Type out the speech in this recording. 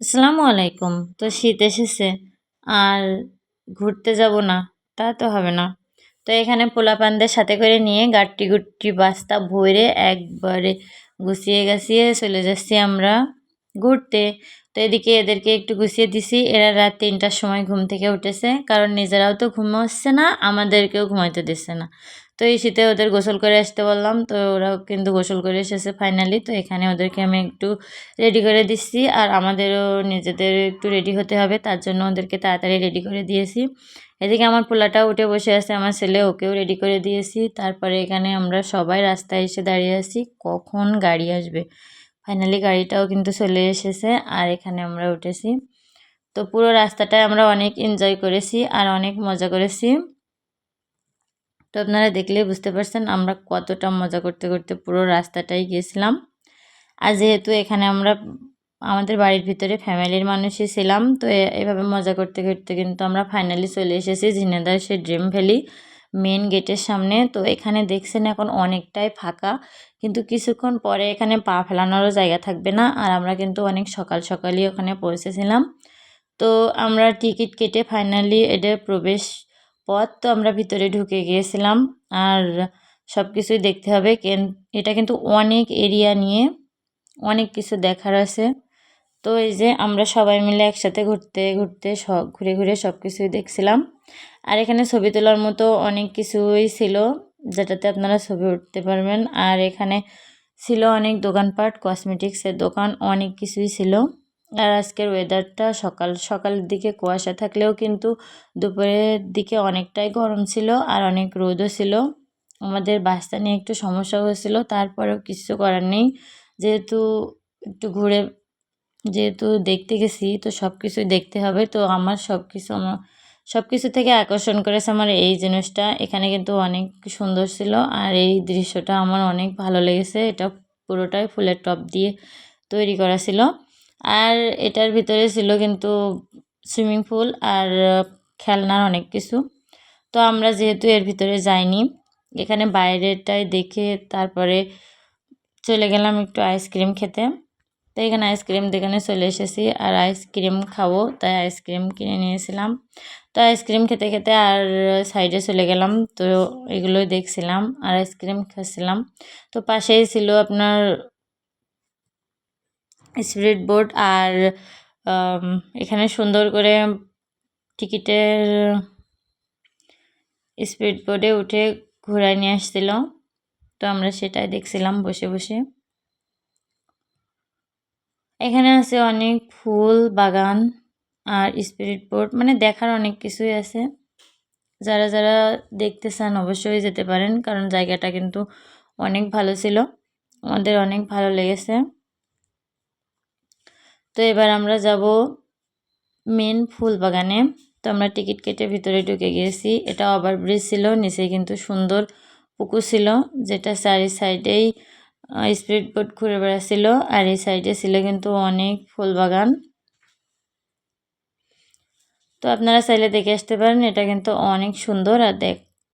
আসসালামু আলাইকুম। তো শীত এসেছে, আর ঘুরতে যাব না, তা তো হবে না। তো এখানে পোলাপানদের সাথে করে নিয়ে গাট্টি গুট্টি বাস্তা ভরে একবারে গুছিয়ে গাছিয়ে চলে যাচ্ছি আমরা ঘুরতে। তো এদিকে এদেরকে একটু গুছিয়ে দিছি। এরা রাত তিনটার সময় ঘুম থেকে উঠেছে, কারণ নিজেরাও তো ঘুমাচ্ছে না, আমাদেরকেও ঘুমাইতে দিচ্ছে না। তো এই শীতে ওদের গোসল করে আসতে বললাম, তো ওরাও কিন্তু গোসল করে এসেছে ফাইনালি তো এখানে ওদেরকে আমি একটু রেডি করে দিচ্ছি। আর আমাদেরও নিজেদের একটু রেডি হতে হবে, তার জন্য ওদেরকে তাড়াতাড়ি রেডি করে দিয়েছি। এদিকে আমার পোলাটাও উঠে বসে আছে, আমার ছেলে ওকেও রেডি করে দিয়েছি। তারপরে এখানে আমরা সবাই রাস্তায় এসে দাঁড়িয়ে আছি, কখন গাড়ি আসবে? ফাইনালি গাড়িটাও কিন্তু চলে এসেছে, আর এখানে আমরা উঠেছি। তো পুরো রাস্তাটায় আমরা অনেক এনজয় করেছি আর অনেক মজা করেছি। তো আপনারা দেখলেই বুঝতে পারছেন আমরা কতটা মজা করতে করতে পুরো রাস্তাটাই গিয়েছিলাম। আর যেহেতু এখানে আমরা আমাদের বাড়ির ভিতরে ফ্যামিলির মানুষই ছিলাম, তো এভাবে মজা করতে করতে কিন্তু আমরা ফাইনালি চলে এসেছি ঝিনেদার সে ড্রিম ভ্যালি। মেন গেটের সামনে। তো এখানে দেখছেন এখন অনেকটাই ফাঁকা। কিন্তু কিছুক্ষণ পরে এখানে পা ফেলানোরও জায়গা থাকবে না। আর আমরা কিন্তু অনেক সকাল সকালই ওখানে পৌঁছেছিলাম। তো আমরা টিকিট কেটে ফাইনালি এদের প্রবেশ পথ তো আমরা ভিতরে ঢুকে গিয়েছিলাম। আর সব কিছুই দেখতে হবে। কেন, এটা কিন্তু অনেক এরিয়া নিয়ে অনেক কিছু দেখার আছে। তো এই যে আমরা সবাই মিলে একসাথে ঘুরতে ঘুরতে সব ঘুরে ঘুরে সব কিছুই দেখছিলাম। আর এখানে ছবি তোলার মতো অনেক কিছুই ছিল, যেটাতে আপনারা ছবি উঠতে পারবেন। আর এখানে ছিল অনেক দোকানপাট, কসমেটিক্সের দোকান, অনেক কিছুই ছিল। আর আজকের ওয়েদারটা সকাল, সকালের দিকে কুয়াশা থাকলেও কিন্তু দুপুরের দিকে অনেকটাই গরম ছিল আর অনেক রোদও ছিল। আমাদের বাসটা নিয়ে একটু সমস্যা হয়েছিল, তারপরেও কিছু করার নেই। যেহেতু একটু ঘুরে যেহেতু দেখতে গেছি, তো সব কিছুই দেখতে হবে। তো আমার সব কিছু আমার সব কিছু থেকে আকর্ষণ করেছে আমার এই জিনিসটা। এখানে কিন্তু অনেক সুন্দর ছিল আর এই দৃশ্যটা আমার অনেক ভালো লেগেছে। এটা পুরোটাই ফুলের টপ দিয়ে তৈরি করা ছিল। আর এটার ভিতরে ছিল কিন্তু সুইমিং পুল আর খেলনার অনেক কিছু। তো আমরা যেহেতু এর ভিতরে যাইনি, এখানে বাইরেটাই দেখে তারপরে চলে গেলাম একটু আইসক্রিম খেতে। তো এখানে আইসক্রিম দোকানে চলে এসেছি আর আইসক্রিম খাব, তাই আইসক্রিম কিনে নিয়েছিলাম তো আইসক্রিম খেতে খেতে আর সাইডে চলে গেলাম, তো এগুলোই দেখছিলাম আর আইসক্রিম খাচ্ছিলাম। তো পাশেই ছিল আপনার স্পিড বোর্ড আর এখানে সুন্দর করে টিকিটের স্পিড বোর্ডে উঠে ঘোরায় নিয়ে আসছিল। তো আমরা সেটাই দেখছিলাম বসে বসে। এখানে আছে অনেক ফুল, বাগান আর স্পিরিট বোর্ড মানে দেখার অনেক কিছুই আছে। যারা যারা দেখতে চান অবশ্যই যেতে পারেন, কারণ জায়গাটা কিন্তু অনেক ভালো ছিল। আমাদের অনেক ভালো লেগেছে। তো এবার আমরা যাব মেন ফুল বাগানে। তো আমরা টিকিট কেটে ভিতরে ঢুকে গিয়েছি। এটা ওভারব্রিজ ছিল, নিচে কিন্তু সুন্দর পুকুর ছিল, যেটা চারি সাইডেই স্পিড বোট ঘুরে বেড়াচ্ছিল আর এই সাইডে ছিল কিন্তু অনেক ফুল বাগান। তো আপনারা চাইলে দেখে আসতে পারেন, এটা কিন্তু অনেক সুন্দর আর দেখ